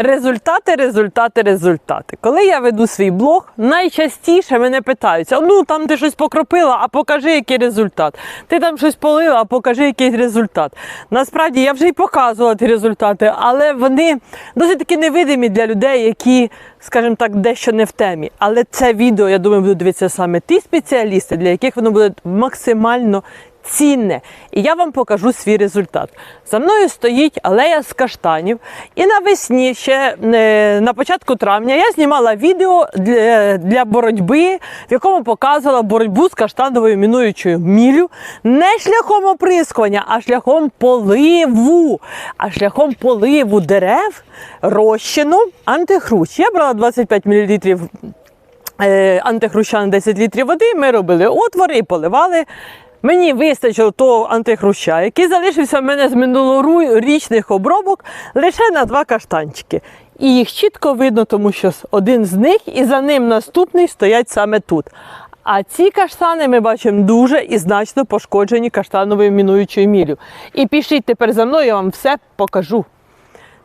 Результати, результати, результати. Коли я веду свій блог, найчастіше мене питаються: ну там ти щось покропила, а покажи, який результат. Ти там щось полила, а покажи, який результат. Насправді я вже й показувала ті результати, але вони досить таки невидимі для людей, які, скажімо так, дещо не в темі. Але це відео, я думаю, будуть дивитися саме ті спеціалісти, для яких воно буде максимально цінне. І я вам покажу свій результат. За мною стоїть алея з каштанів. І навесні, ще е, на початку травня, я знімала відео для, для боротьби, в якому показувала боротьбу з каштановою мінуючою міллю не шляхом оприскування, а шляхом поливу. А шляхом поливу дерев розчину антихрущ. Я брала 25 мл е, антихруща на 10 літрів води, ми робили отвори і поливали. Мені вистачило того антихруща, який залишився в мене з минулорічних обробок лише на два каштанчики. І їх чітко видно, тому що один з них і за ним наступний стоять саме тут. А ці каштани ми бачимо дуже і значно пошкоджені каштановою мінуючою міллю. І пішіть тепер за мною, я вам все покажу.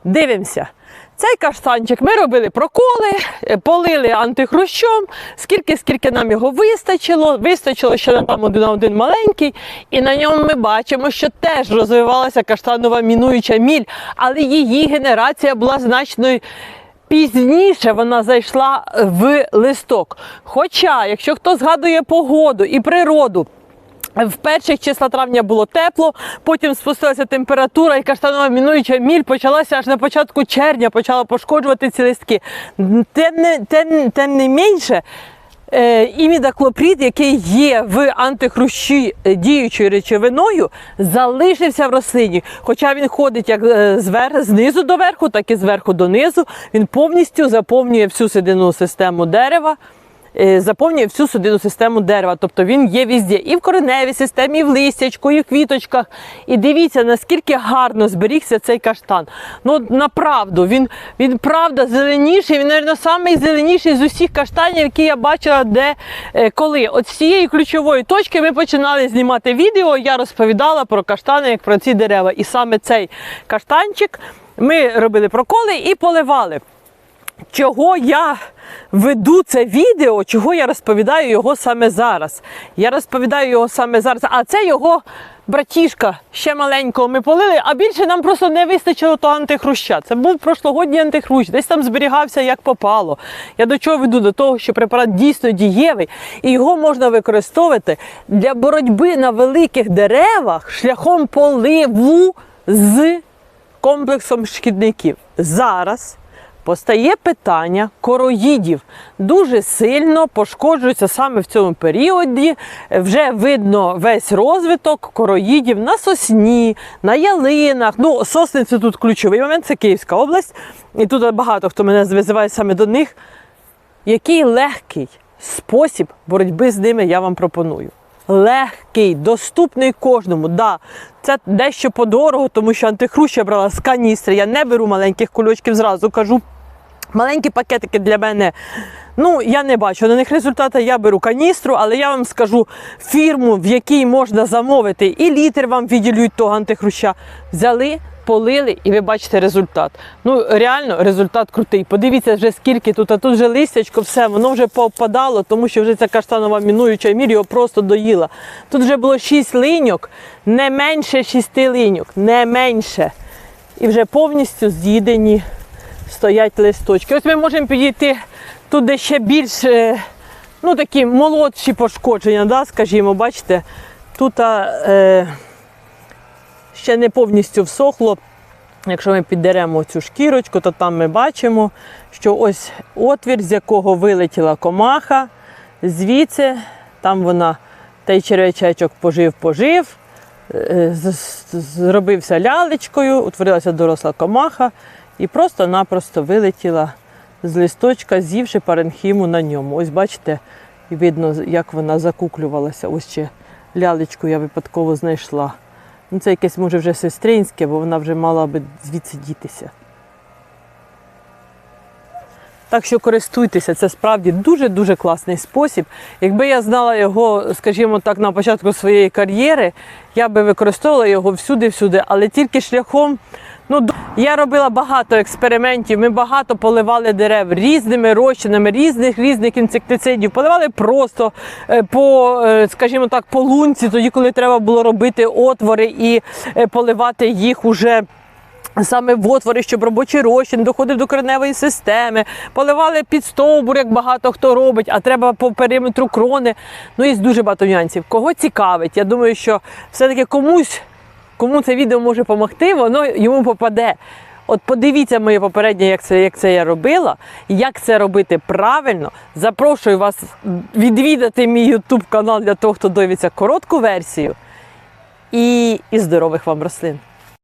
Дивимося. Цей каштанчик ми робили проколи, е, полили антихрущом, скільки, скільки нам його вистачило. Вистачило ще там один на один маленький. І на ньому ми бачимо, що теж розвивалася каштанова мінуюча міль, але її генерація була значно пізніше вона зайшла в листок. Хоча, якщо хто згадує погоду і природу, в перших числа травня було тепло, потім спустилася температура, і каштанова мінуюча міль почалася аж на початку червня, почала пошкоджувати ці листки. Тим не, тим, тим не менше, е, імідаклопрід, який є в антихрущі е, діючою речовиною, залишився в рослині. Хоча він ходить як е, звер, знизу до верху, так і зверху донизу. Він повністю заповнює всю середину систему дерева заповнює всю судинну систему дерева. Тобто він є везде. І в кореневій системі, і в листячку, і в квіточках. І дивіться, наскільки гарно зберігся цей каштан. Ну, направду, він, він правда зеленіший, він, мабуть, найзеленіший з усіх каштанів, які я бачила, де е, коли. От з цієї ключової точки ми починали знімати відео. Я розповідала про каштани, як про ці дерева. І саме цей каштанчик ми робили проколи і поливали чого я веду це відео, чого я розповідаю його саме зараз. Я розповідаю його саме зараз, а це його братішка ще маленького ми полили, а більше нам просто не вистачило того антихруща. Це був прошлогодній антихрущ, десь там зберігався як попало. Я до чого веду? До того, що препарат дійсно дієвий, і його можна використовувати для боротьби на великих деревах шляхом поливу з комплексом шкідників. Зараз постає питання короїдів. Дуже сильно пошкоджуються саме в цьому періоді. Вже видно весь розвиток короїдів на сосні, на ялинах. Ну, сосни це тут ключовий момент, це Київська область. І тут багато хто мене визиває саме до них. Який легкий спосіб боротьби з ними я вам пропоную. Легкий, доступний кожному. Да, це дещо подорого, тому що антихрущ я брала з каністри. Я не беру маленьких кульочків, зразу кажу. Маленькі пакетики для мене. Ну, я не бачу на них результату. Я беру каністру, але я вам скажу фірму, в якій можна замовити, і літр вам відділюють того антихруща. Взяли, полили, і ви бачите результат. Ну, реально, результат крутий. Подивіться вже скільки тут, а тут вже листячко, все, воно вже попадало, тому що вже ця каштанова мінуюча мір його просто доїла. Тут вже було 6 линьок, не менше 6 линьок, не менше. І вже повністю з'їдені стоять листочки. Ось ми можемо підійти тут, де ще більш е, ну, такі молодші пошкодження, да, скажімо, бачите, тут е, ще не повністю всохло. Якщо ми піддеремо цю шкірочку, то там ми бачимо, що ось отвір, з якого вилетіла комаха, звідси там вона той черв'ячечок пожив-пожив, е, зробився лялечкою, утворилася доросла комаха і просто-напросто вилетіла з листочка, з'ївши паренхіму на ньому. Ось бачите, видно, як вона закуклювалася. Ось ще лялечку я випадково знайшла. Ну, це якесь може вже сестринське, бо вона вже мала би звідси дітися. Так що користуйтеся, це справді дуже-дуже класний спосіб. Якби я знала його, скажімо так, на початку своєї кар'єри, я би використовувала його всюди-всюди, але тільки шляхом. Ну, я робила багато експериментів. Ми багато поливали дерев різними розчинами, різних різних інсектицидів. Поливали просто е, по, е, скажімо так, по лунці, тоді, коли треба було робити отвори і е, поливати їх уже. Саме в отвори, щоб робочий розчин доходив до кореневої системи, поливали під стовбур, як багато хто робить, а треба по периметру крони. Ну, є дуже багато нюансів. Кого цікавить? Я думаю, що все-таки комусь, кому це відео може допомогти, воно йому попаде. От подивіться моє попереднє, як це, як це я робила, як це робити правильно. Запрошую вас відвідати мій YouTube канал для того, хто дивиться коротку версію. І, і здорових вам рослин.